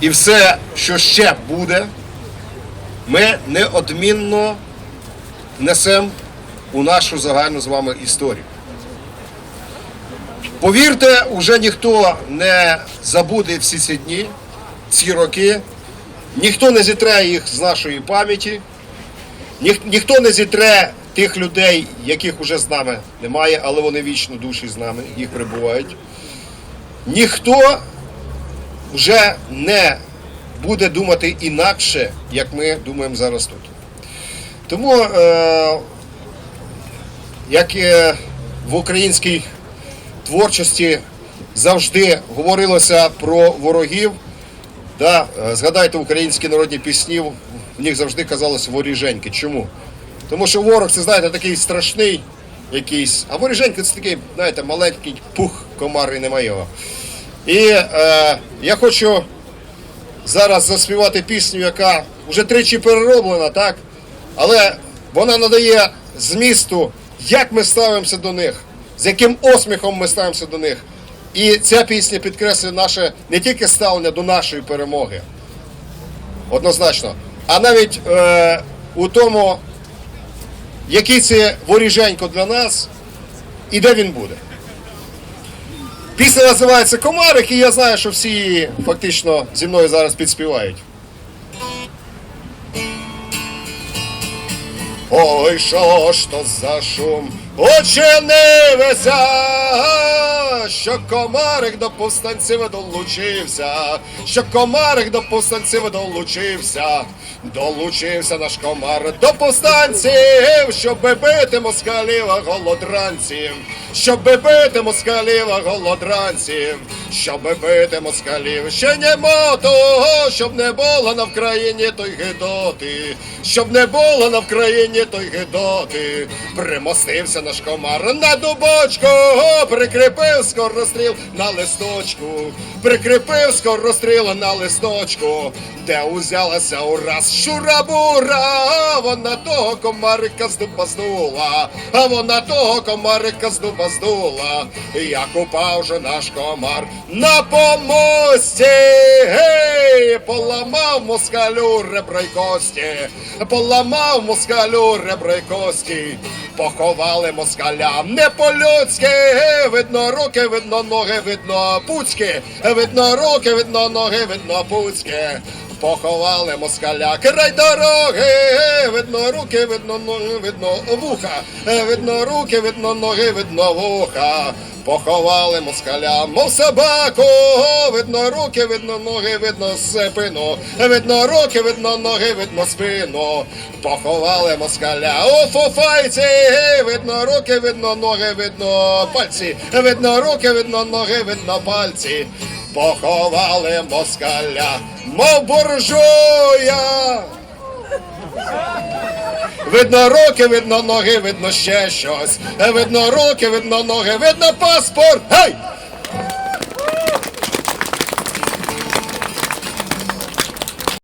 і все, що ще буде, ми неодмінно внесемо у нашу загальну з вами історію. Повірте, уже ніхто не забуде всі ці дні, ці роки, ніхто не зітре їх з нашої пам'яті, Ніх, ніхто не зітре тих людей, яких уже з нами немає, але вони вічно душі з нами, їх прибувають. Ніхто вже не буде думати інакше, як ми думаємо зараз тут. Тому, е, як е, в українській творчості завжди говорилося про ворогів, Да, е, згадайте українські народні пісні, в них завжди казалось воріженьки. Чому? Тому що ворог, це знаєте, такий страшний якийсь, а воріженька це такий, знаєте, маленький пух комар і нема його. І е, я хочу зараз заспівати пісню, яка вже тричі перероблена, так? Але вона надає змісту, як ми ставимося до них, з яким осміхом ми ставимося до них. І ця пісня підкреслює наше не тільки ставлення до нашої перемоги, однозначно, а навіть е, у тому, який це воріженько для нас і де він буде. Пісня називається Комарик, і я знаю, що всі фактично зі мною зараз підспівають. Ой, що ж то за шум учинилися, що комарик до повстанців долучився, що комарик до повстанців долучився, долучився наш комар до повстанців, щоб бити москалів голодранців, щоб бити москалів голодранців, щоб бити москалів. Ще нема того, щоб не було на Вкраїні той гидоти, щоб не було на Вкраїні той гидоти. Примостився наш комар на дубочку, прикріпив скоростріл на листочку, прикріпив скоростріл на листочку, де узялася ураз щурабура, вона того комарика з дуба здула, а вона того комарика з дуба здула, як упав же наш комар на помості, гей, поламав москалю ребра й кості, поламав москалю ребра й кості, поховали москаля не по-людськи, видно руки, видно ноги, видно пуцьки, видно руки, видно ноги, видно пуцьки. Поховали москаля край дороги, видно руки, видно ноги, видно вуха, видно руки, видно ноги, видно вуха. Поховали москаля, мов собаку, видно руки, видно ноги, видно спину, видно руки, видно ноги, видно спину. Поховали москаля, у фуфайці, видно руки, видно ноги, видно пальці, видно руки, видно ноги, видно пальці. Поховали москаля, мов буржуя. Видно руки, видно ноги, видно ще щось. Видно руки, видно ноги, видно паспорт. Гей!